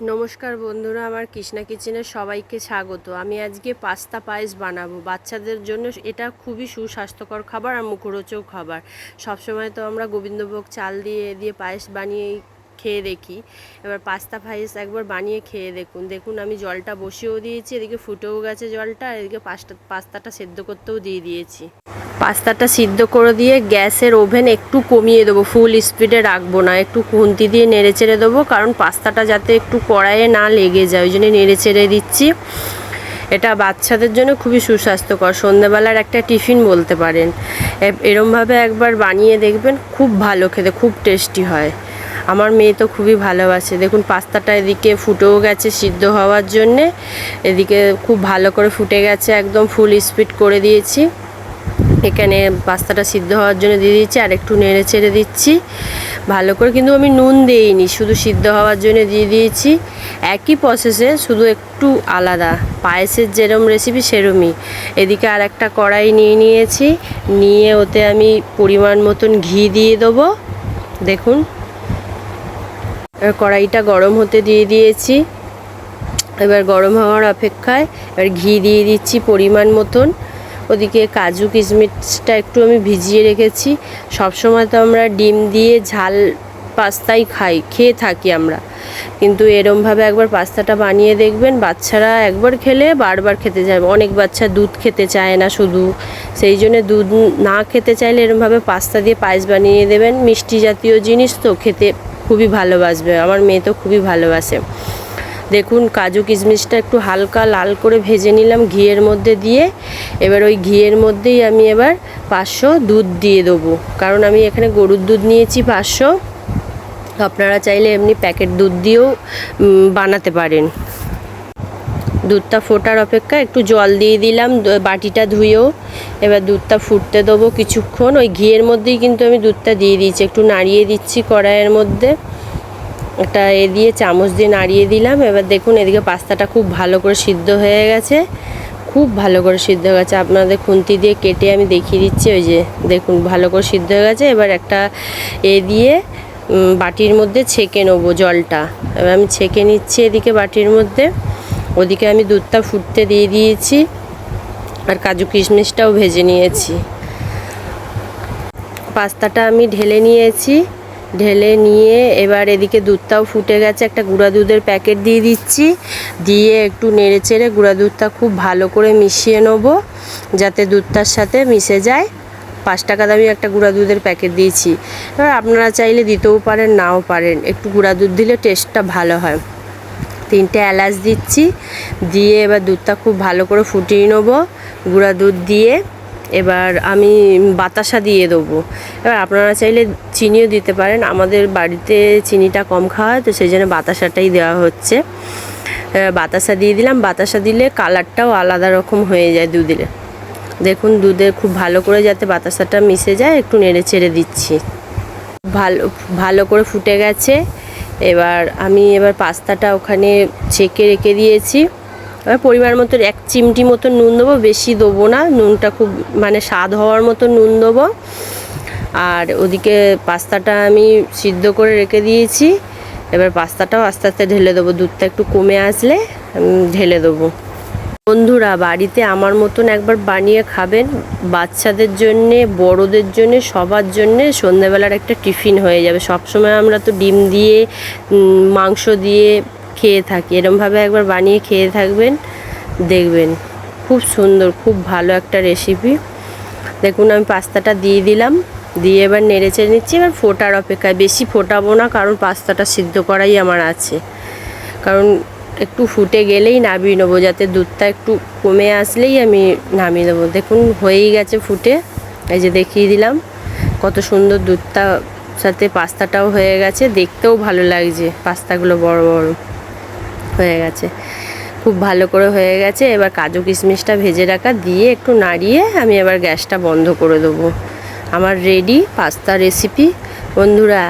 নমস্কার বন্ধুরা, আমার কৃষ্ণা কিচেনে সবাইকে স্বাগত। আমি আজকে পাস্তা পায়েস বানাবো। বাচ্চাদের জন্য এটা খুবই সুস্বাস্থ্যকর খাবার আর মুখরোচক খাবার। সবসময় তো আমরা গোবিন্দভোগ চাল দিয়ে দিয়ে পায়েস বানিয়ে খেয়ে দেখি। এবার পাস্তা পায়েস একবার বানিয়ে খেয়ে দেখুন। দেখুন, আমি জলটা বসিয়েও দিয়েছি, এদিকে ফুটেও গেছে জলটা এদিকে পাস্তা, পাস্তাটা সেদ্ধ করতেও দিয়ে দিয়েছি। পাস্তাটা সিদ্ধ করে দিয়ে গ্যাসের ওভেন একটু কমিয়ে দেবো ফুল স্পিডে রাখব না, একটু খুন্তি দিয়ে নেড়ে চেড়ে দেবো, কারণ পাস্তাটা যাতে একটু কড়াইয়ে না লেগে যায়, ওই জন্য নেড়ে চেড়ে দিচ্ছি। এটা বাচ্চাদের জন্য খুবই সুস্বাস্থ্যকর সন্ধ্যেবেলার একটা টিফিন বলতে পারেন। এরমভাবে একবার বানিয়ে দেখবেন, খুব ভালো খেতে, খুব টেস্টি হয়। আমার মেয়ে তো খুবই ভালোবাসে, দেখুন পাস্তাটা এদিকে ফুটেও গেছে সিদ্ধ হওয়ার জন্যে, এদিকে খুব ভালো করে ফুটে গেছে, একদম ফুল স্পিড করে দিয়েছি। এখানে পাস্তাটা সিদ্ধ হওয়ার জন্য দিয়ে দিচ্ছি, আর একটু নেড়ে ছেড়ে দিচ্ছি। ভালো করে কিন্তু আমি নুন দিইনি, শুধু সিদ্ধ হওয়ার জন্য দিয়ে দিয়েছি। একই প্রসেসে শুধু একটু আলাদা, পায়েসের যেরম রেসিপি সেরমই। এদিকে আর একটা কড়াই নিয়ে নিয়েছি, নিয়ে ওতে আমি পরিমাণ মতন ঘি দিয়ে দেবো। দেখুন কড়াইটা গরম হতে দিয়ে দিয়েছি। এবার গরম হওয়ার অপেক্ষায় এবার ঘি দিয়ে দিচ্ছি পরিমাণ মতন। ওদিকে কাজু কিশমিশটা একটু আমি ভিজিয়ে রেখেছি। সবসময় তো আমরা ডিম দিয়ে ঝাল পাস্তাই খাই, খেয়ে থাকি আমরা। কিন্তু এরমভাবে একবার পাস্তাটা বানিয়ে দেখবেন, বাচ্চারা একবার খেলে বারবার খেতে চায়। অনেক বাচ্চা দুধ খেতে চায় না শুধু। সেই জন্য দুধ না খেতে চাইলে এরমভাবে পাস্তা দিয়ে পায়েস বানিয়ে দেবেন। মিষ্টি জাতীয় জিনিস তো খেতে খুবই ভালোবাসবে। আমার মেয়ে তো খুবই ভালোবাসে। দেখুন কাজু কিশমিশটা একটু হালকা লাল করে ভেজে নিলাম ঘিয়ের মধ্যে দিয়ে। এবার ওই ঘিয়ের মধ্যেই আমি এবার পাঁচশো দুধ দিয়ে দেবো। কারণ আমি এখানে গরুর দুধ নিয়েছি পাঁচশো। আপনারা চাইলে এমনি প্যাকেট দুধ দিয়েও বানাতে পারেন। দুধটা ফোটার অপেক্ষা একটু জল দিয়ে দিলাম বাটিটা ধুয়েও। এবার দুধটা ফুটতে দেবো কিছুক্ষণ। ওই ঘিয়ের মধ্যেই কিন্তু আমি দুধটা দিয়ে দিয়েছি। একটু নাড়িয়ে দিচ্ছি কড়াইয়ের মধ্যে। একটা এ দিয়ে চামচ দিয়ে নাড়িয়ে দিলাম। এবার দেখুন, এদিকে পাস্তাটা খুব ভালো করে সিদ্ধ হয়ে গেছে। খুব ভালো করে সিদ্ধ হয়ে গেছে। আপনাদের খুন্তি দিয়ে কেটে আমি দেখিয়ে দিচ্ছি। ওই যে দেখুন, ভালো করে সিদ্ধ হয়ে গেছে। এবার একটা এ দিয়ে বাটির মধ্যে ছেঁকে নেব জলটা। এবার আমি ছেঁকে নিচ্ছি এদিকে বাটির মধ্যে। ওদিকে আমি দুধটা ফুটতে দিয়ে দিয়েছি। আর কাজু কিশমিশটাও ভেজে নিয়েছি। পাস্তাটা আমি ঢেলে নিয়েছি। ঢেলে নিয়ে এবার এদিকে দুধটাও ফুটে গেছে। একটা গুঁড়া দুধের প্যাকেট দিয়ে দিচ্ছি। দিয়ে একটু নেড়ে চেড়ে গুঁড়া দুধটা খুব ভালো করে মিশিয়ে নেব, যাতে দুধটার সাথে মিশে যায়। পাঁচ টাকা দামি একটা গুঁড়া দুধের প্যাকেট দিয়েছি। এবার আপনারা চাইলে দিতেও পারেন, নাও পারেন। একটু গুঁড়া দুধ দিলে টেস্টটা ভালো হয়। তিনটে এলাচ দিচ্ছি। দিয়ে এবার দুধটা খুব ভালো করে ফুটিয়ে নেব। গুঁড়া দুধ দিয়ে এবার আমি বাতাসা দিয়ে দেবো। এবার আপনারা চাইলে চিনিও দিতে পারেন, আমাদের বাড়িতে চিনিটা কম খাওয়া হয়, তো সেই জন্য বাতাসাটাই দেওয়া হচ্ছে। বাতাসা দিয়ে দিলাম, বাতাসা দিলে কালারটাও আলাদা রকম হয়ে যায় দুধের। দেখুন দুধে খুব ভালো করে যাতে বাতাসাটা মিশে যায়, একটু নেড়ে চেড়ে দিচ্ছি। ভালো ভালো করে ফুটে গেছে। এবার আমি এবার পাস্তাটা ওখানে ছেঁকে রেখে দিয়েছি। এবার পরিমাণ মতো এক চিমটি মতো নুন দেবো, বেশি দেবো না। নুনটা খুব মানে স্বাদ হওয়ার মতো নুন দেবো। আর ওদিকে পাস্তাটা আমি সিদ্ধ করে রেখে দিয়েছি। এবার পাস্তাটাও আস্তে আস্তে ঢেলে দেবো, দুধটা একটু কমে আসলে ঢেলে দেবো। বন্ধুরা, বাড়িতে আমার মতন একবার বানিয়ে খাবেন। বাচ্চাদের জন্যে, বড়দের জন্যে, সবার জন্যে সন্ধ্যেবেলার একটা টিফিন হয়ে যাবে। সবসময় আমরা তো ডিম দিয়ে মাংস দিয়ে খেয়ে থাকি। এরমভাবে একবার বানিয়ে খেয়ে থাকবেন, দেখবেন। খুব সুন্দর, খুব ভালো একটা রেসিপি দেখুন, আমি পাস্তাটা দিয়ে দিলাম। দিয়ে এবার নেড়ে চেড়ে নিচ্ছি। এবার ফোটার অপেক্ষায় বেশি ফোটাবো না, কারণ পাস্তাটা সিদ্ধ করাই আমার আছে। কারণ একটু ফুটে গেলেই নামিয়ে নেব, যাতে দুধটা একটু কমে আসলেই আমি নামিয়ে দেবো দেখুন, হয়েই গেছে ফুটে। এই যে দেখিয়ে দিলাম, কত সুন্দর দুধটা সাথে পাস্তাটাও হয়ে গেছে। দেখতেও ভালো লাগছে পাস্তাগুলো বড় বড়। হয়ে গেছে। খুব ভালো করে হয়ে গেছে। এবার কাজু কিশমিশটা ভেজে রাখা, দিয়ে একটু নাড়িয়ে আমি এবার গ্যাসটা বন্ধ করে দেবো। আমার রেডি পাস্তা রেসিপি বন্ধুরা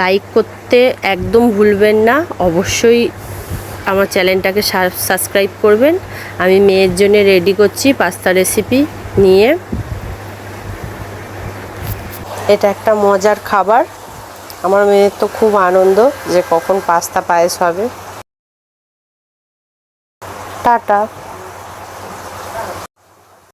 লাইক করতে একদম ভুলবেন না। অবশ্যই আমার চ্যানেলটাকে সাবস্ক্রাইব করবেন। আমি মেয়ের জন্য রেডি করছি পাস্তা রেসিপি নিয়ে। এটা একটা মজার খাবার। আমার মেয়ের তো খুব আনন্দ যে কখন পাস্তা পায়েস হবে। Tata.